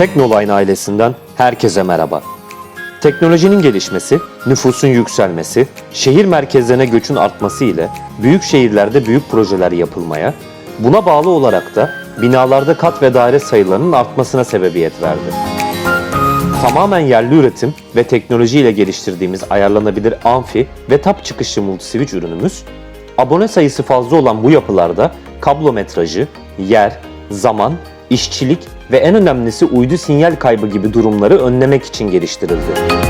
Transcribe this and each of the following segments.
Teknoline ailesinden herkese merhaba. Teknolojinin gelişmesi, nüfusun yükselmesi, şehir merkezlerine göçün artması ile büyük şehirlerde büyük projeler yapılmaya, buna bağlı olarak da binalarda kat ve daire sayılarının artmasına sebebiyet verdi. Tamamen yerli üretim ve teknoloji ile geliştirdiğimiz ayarlanabilir amfi ve tap çıkışlı multiswitch ürünümüz, abone sayısı fazla olan bu yapılarda kablometrajı, yer, zaman, işçilik ve en önemlisi uydu sinyal kaybı gibi durumları önlemek için geliştirildi.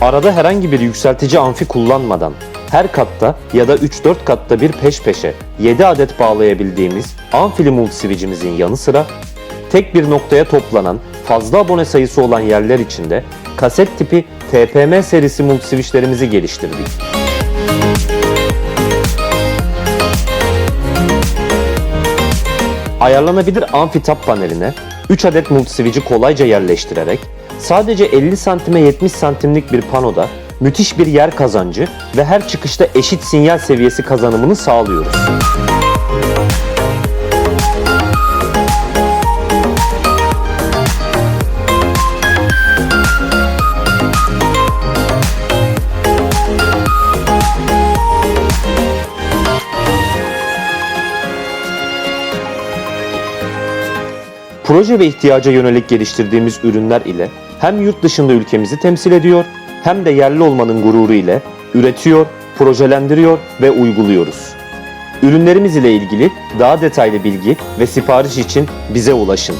Arada herhangi bir yükseltici amfi kullanmadan her katta ya da 3-4 katta bir peş peşe 7 adet bağlayabildiğimiz amfili multiswitch'imizin yanı sıra tek bir noktaya toplanan fazla abone sayısı olan yerler içinde kaset tipi TPM serisi multiswitch'lerimizi geliştirdik. Ayarlanabilir amfi paneline 3 adet multiswitch'i kolayca yerleştirerek sadece 50 santime 70 santimlik bir panoda müthiş bir yer kazancı ve her çıkışta eşit sinyal seviyesi kazanımını sağlıyoruz. Proje ve ihtiyaca yönelik geliştirdiğimiz ürünler ile hem yurt dışında ülkemizi temsil ediyor hem de yerli olmanın gururu ile üretiyor, projelendiriyor ve uyguluyoruz. Ürünlerimiz ile ilgili daha detaylı bilgi ve sipariş için bize ulaşın.